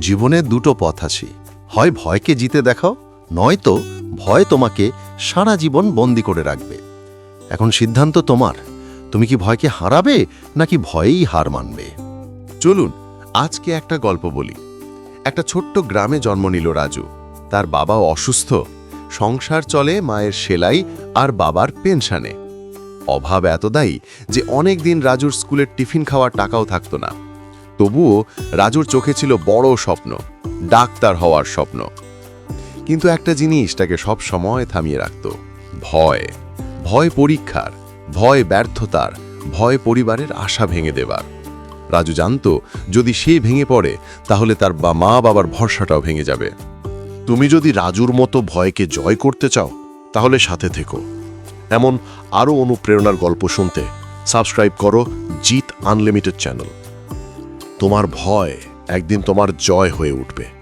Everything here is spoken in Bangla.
জীবনে দুটো পথ আছে। হয় ভয়কে জিতে দেখাও, নয়তো ভয় তোমাকে সারা জীবন বন্দি করে রাখবে। এখন সিদ্ধান্ত তোমার। তুমি কি ভয়কে হারাবে, নাকি ভয়েই হার মানবে? চলুন, আজকে একটা গল্প বলি। একটা ছোট্ট গ্রামে জন্ম নিল রাজু। তার বাবা অসুস্থ। সংসার চলে মায়ের সেলাই আর বাবার পেনশানে। অভাব এতদাই যে অনেক দিন রাজুর স্কুলের টিফিন খাওয়ার টাকাও থাকতো না। তবুও রাজুর চোখে ছিল বড় স্বপ্ন, ডাক্তার হওয়ার স্বপ্ন। কিন্তু একটা জিনিস তাকে সব সময় থামিয়ে রাখত, ভয়। ভয় পরীক্ষার, ভয় ব্যর্থতার, ভয় পরিবারের আশা ভেঙে দেবার। রাজু জানতো, যদি সে ভেঙে পড়ে, তাহলে তার বা মা বাবার ভরসাটাও ভেঙে যাবে। তুমি যদি রাজুর মতো ভয়কে জয় করতে চাও, তাহলে সাথে থেকো। এমন আরও অনুপ্রেরণার গল্প শুনতে সাবস্ক্রাইব করো জিত আনলিমিটেড চ্যানেল। তোমার ভয় একদিন তোমার জয় হয়ে উঠবে।